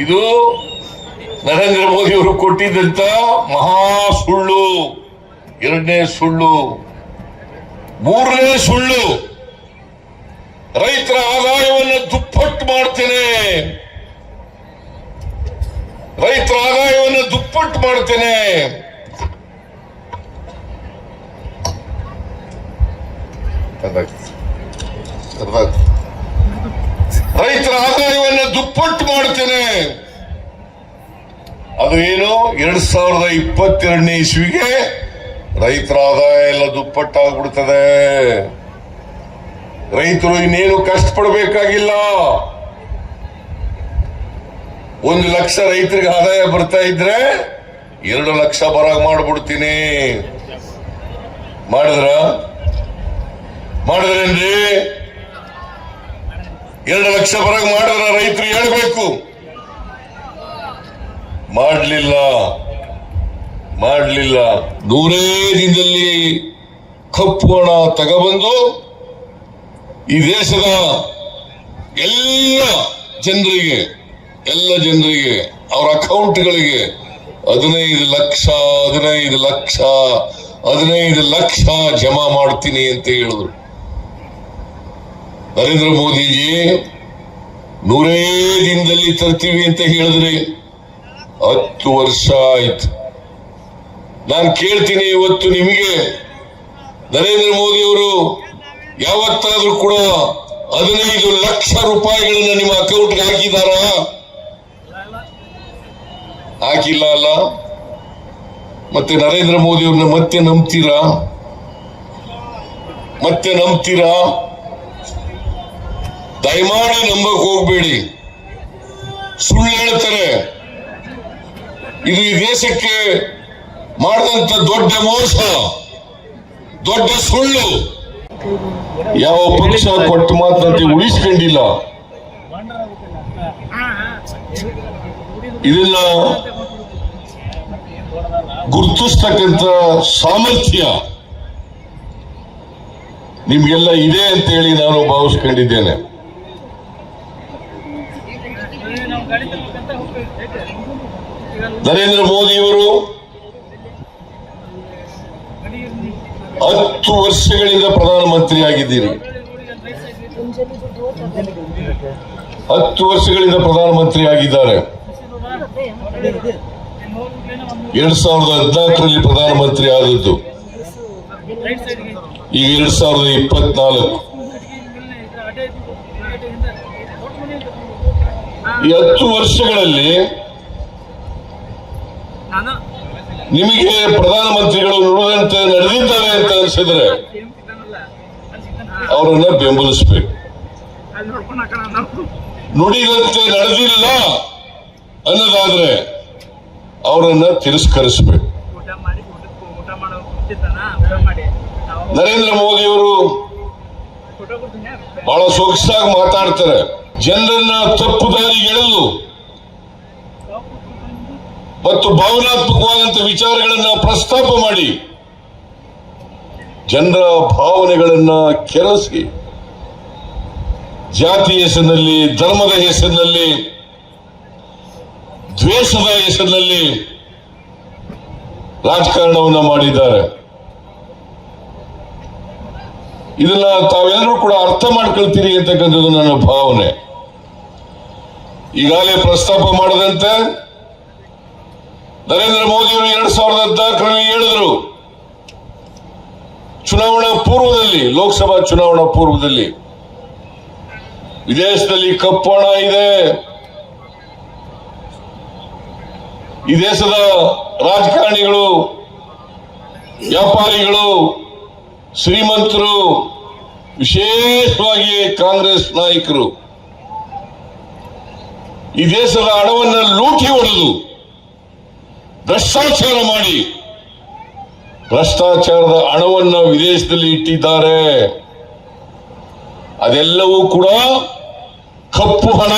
ಇದು ನರೇಂದ್ರ ಮೋದಿ ಅವರು ಕೊಟ್ಟಿದ್ದಂತ ಮಹಾ ಸುಳ್ಳು. ಎರಡನೇ ಸುಳ್ಳು. ಮೂರನೇ ಸುಳ್ಳು. ರೈತರ ಆದಾಯವನ್ನು ದುಪ್ಪಟ್ಟು ಮಾಡ್ತೇನೆ. ರೈತರ ಆದಾಯವನ್ನು ದುಪ್ಪಟ್ಟು ಮಾಡ್ತೇನೆ. ರೈತರ ಆದಾಯವನ್ನು ದುಪ್ಪಟ್ಟು ಮಾಡ್ತೇನೆ ಅದು ಏನು? ಎರಡ್ ಸಾವಿರದ ಇಪ್ಪತ್ತೆರಡನೇ ಇಸ್ವಿಗೆ ರೈತರ ಆದಾಯ ಎಲ್ಲ ದುಪ್ಪಟ್ಟಾಗ್ಬಿಡ್ತದೆ. ರೈತರು ಇನ್ನೇನು ಕಷ್ಟಪಡಬೇಕಾಗಿಲ್ಲ. ಒಂದು ಲಕ್ಷ ರೈತರಿಗೆ ಆದಾಯ ಬರ್ತಾ ಇದ್ರೆ ಎರಡು ಲಕ್ಷ ಬರಾಗ ಮಾಡ್ಬಿಡ್ತೀನಿ ಮಾಡಿದ್ರ? ಎರಡು ಲಕ್ಷ ಬರಗ ಮಾಡಿದ್ರ ರೈತರು ಹೇಳ್ಬೇಕು. ಮಾಡಲಿಲ್ಲ. ಮಾಡಲಿಲ್ಲ. ನೂರೇ ದಿನದಲ್ಲಿ ಕಪ್ಪು ಹಣ ತಗೊಬಂದು ಈ ದೇಶದ ಎಲ್ಲ ಜನರಿಗೆ ಎಲ್ಲ ಜನರಿಗೆ, ಅವರ ಅಕೌಂಟ್ಗಳಿಗೆ ಹದಿನೈದು ಲಕ್ಷ ಹದಿನೈದು ಲಕ್ಷ ಹದಿನೈದು ಲಕ್ಷ ಜಮಾ ಮಾಡ್ತೀನಿ ಅಂತ ಹೇಳಿದ್ರು. ನರೇಂದ್ರ ಮೋದಿಜಿ ನೂರೇ ದಿನದಲ್ಲಿ ತರ್ತೀವಿ ಅಂತ ಹೇಳಿದ್ರೆ ಹತ್ತು ವರ್ಷ ಆಯ್ತು. ನಾನು ಕೇಳ್ತೀನಿ ಇವತ್ತು ನಿಮಗೆ. ನರೇಂದ್ರ ಮೋದಿ ಅವರು ಯಾವತ್ತಾದ್ರೂ ಕೂಡ ಹದಿನೈದು ಲಕ್ಷ ರೂಪಾಯಿಗಳನ್ನ ನಿಮ್ಮ ಅಕೌಂಟ್ಗೆ ಹಾಕಿದಾರ? ಹಾಕಿಲ್ಲ ಅಲ್ಲ. ಮತ್ತೆ ನರೇಂದ್ರ ಮೋದಿ ಅವ್ರನ್ನ ಮತ್ತೆ ನಂಬ್ತೀರಾ? ಮತ್ತೆ ನಂಬ್ತೀರಾ? ದಯಮಾಡಿ ನಂಬಕ್ ಹೋಗ್ಬೇಡಿ. ಸುಳ್ಳು ಹೇಳ್ತಾರೆ ಇದು ಈ ದೇಶಕ್ಕೆ ಮಾಡಿದಂತ ದೊಡ್ಡ ಮೋಸ, ದೊಡ್ಡ ಸುಳ್ಳು. ಯಾವ ಪಕ್ಷ ಕೊಟ್ಟ ಮಾತಂತೆ ಉಳಿಸ್ಕೊಂಡಿಲ್ಲ. ಇದನ್ನ ಗುರುತಿಸ್ತಕ್ಕಂಥ ಸಾಮರ್ಥ್ಯ ನಿಮ್ಗೆಲ್ಲ ಇದೆ ಅಂತ ಹೇಳಿ ನಾನು ಭಾವಿಸ್ಕೊಂಡಿದ್ದೇನೆ. ನರೇಂದ್ರ ಮೋದಿಯವರು ಹತ್ತು ವರ್ಷಗಳಿಂದ ಪ್ರಧಾನಮಂತ್ರಿ ಆಗಿದ್ದೀರಿ ಹತ್ತು ವರ್ಷಗಳಿಂದ ಪ್ರಧಾನಮಂತ್ರಿ ಆಗಿದ್ದಾರೆ ಎರಡ್ ಸಾವಿರದ ಹದಿನಾಲ್ಕರಲ್ಲಿ ಪ್ರಧಾನಮಂತ್ರಿ ಆದದ್ದು. ಈಗ ಎರಡ್ ಸಾವಿರದ ಇಪ್ಪತ್ನಾಲ್ಕು. ಈ ಹತ್ತು ವರ್ಷಗಳಲ್ಲಿ ನಿಮಗೆ ಪ್ರಧಾನಮಂತ್ರಿಗಳು ನುಡಿದಂತೆ ನಡೆದಿದ್ದಾರೆ ಅಂತ ಅನಿಸಿದ್ರೆ ಅವರನ್ನ ಬೆಂಬಲಿಸಬೇಕು. ನುಡಿದಂತೆ ನಡೆದಿಲ್ಲ ಅನ್ನೋದಾದ್ರೆ ಅವರನ್ನ ತಿರಸ್ಕರಿಸಬೇಕು. ನರೇಂದ್ರ ಮೋದಿಯವರು ಅವರು ಬಹಳ ಸೊಗಸಾಗಿ ಮಾತಾಡ್ತಾರೆ. ಜನರನ್ನ ತಪ್ಪು ದಾರಿಗೆ ಎಳೆದು ಮತ್ತು ಭಾವನಾತ್ಮಕವಾದಂತಹ ವಿಚಾರಗಳನ್ನ ಪ್ರಸ್ತಾಪ ಮಾಡಿ ಜನರ ಭಾವನೆಗಳನ್ನ ಕೆರಸಿ ಜಾತಿ ಹೆಸರಿನಲ್ಲಿ, ಧರ್ಮದ ಹೆಸರಿನಲ್ಲಿ, ದ್ವೇಷದ ಹೆಸರಿನಲ್ಲಿ ರಾಜಕಾರಣವನ್ನು ಮಾಡಿದ್ದಾರೆ. ಇದನ್ನ ತಾವೆಲ್ಲರೂ ಕೂಡ ಅರ್ಥ ಮಾಡ್ಕೊಳ್ತೀರಿ ಅಂತಕ್ಕಂಥದ್ದು ನನ್ನ ಭಾವನೆ. ಈಗಾಗಲೇ ಪ್ರಸ್ತಾಪ ಮಾಡದಂತೆ ನರೇಂದ್ರ ಮೋದಿ ಅವರು ಎರಡ್ ಸಾವಿರದ ಹದಿನಾಲ್ಕರಲ್ಲಿ ಹೇಳಿದ್ರು. ಚುನಾವಣಾ ಪೂರ್ವದಲ್ಲಿ, ಲೋಕಸಭಾ ಚುನಾವಣಾ ಪೂರ್ವದಲ್ಲಿ. ವಿದೇಶದಲ್ಲಿ ಕಪ್ಪು ಹಣ ಇದೆ. ಈ ದೇಶದ ರಾಜಕಾರಣಿಗಳು, ವ್ಯಾಪಾರಿಗಳು, ಶ್ರೀಮಂತರು, ವಿಶೇಷವಾಗಿ ಕಾಂಗ್ರೆಸ್ ನಾಯಕರು. ಈ ದೇಶದ ಹಣವನ್ನು ಲೂಟಿ ಹೊಡೆದು ಭ್ರಷ್ಟಾಚಾರ ಮಾಡಿ ಭ್ರಷ್ಟಾಚಾರದ ಹಣವನ್ನು ವಿದೇಶದಲ್ಲಿ ಇಟ್ಟಿದ್ದಾರೆ. ಅದೆಲ್ಲವೂ ಕೂಡ ಕಪ್ಪು ಹಣ.